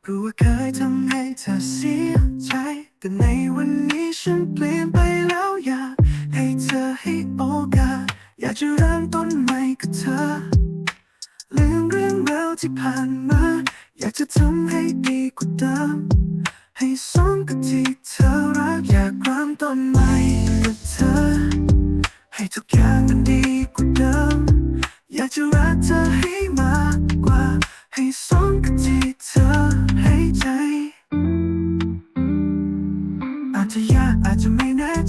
เพราะว่าเคยทำให้เธอเสียใจ แต่ในวันนี้ฉันเปลี่ยนไปแล้วอยากให้เธอให้โอกาส อยากจะเริ่มต้นใหม่กับเธอลืมเรื่องราวที่ผ่านมา อยากจะทำให้ดีกว่าเดิม ให้สมกับที่เธอรักอยากเริ่มต้นใหม่กับเธอ ให้ทุกอย่างมันดีกว่าเดิม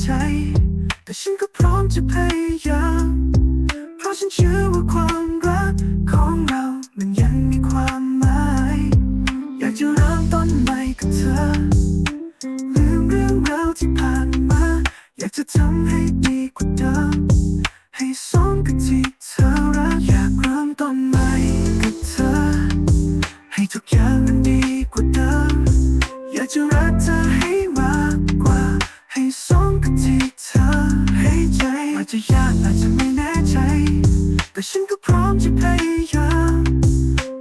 ใจ แต่ฉันก็พร้อมจะพยายาม เพราะฉันเชื่อว่าความรักของเรา มันยังมีความหมาย อยากจะเริ่มต้นใหม่กับเธอ ลืมเรื่องราวที่ผ่านมา อยากจะทำให้ดีกว่าเดิม ให้สมกับที่เธอ จะยากอาจจะไม่แน่ใจ แต่ฉันก็พร้อมจะพยายาม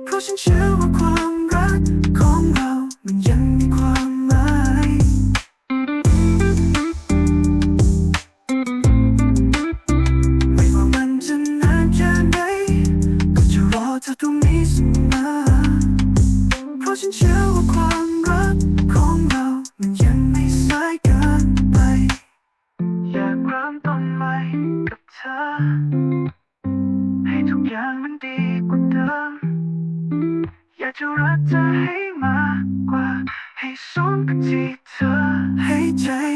เพราะฉันเชื่อว่าความรักของเรา มันยังมีความหมาย ไม่ว่ามันจะนานแค่ไหน ก็จะรอเธอตรงนี้เสมอเพราะฉันเชื่อ ริ่มต้นใหม่กับเธอ ให้ทุกอย่างมันดีกว่าเดิม อยากจะรักเธอให้มากกว่า ให้สมกับที่เธอให้ใจ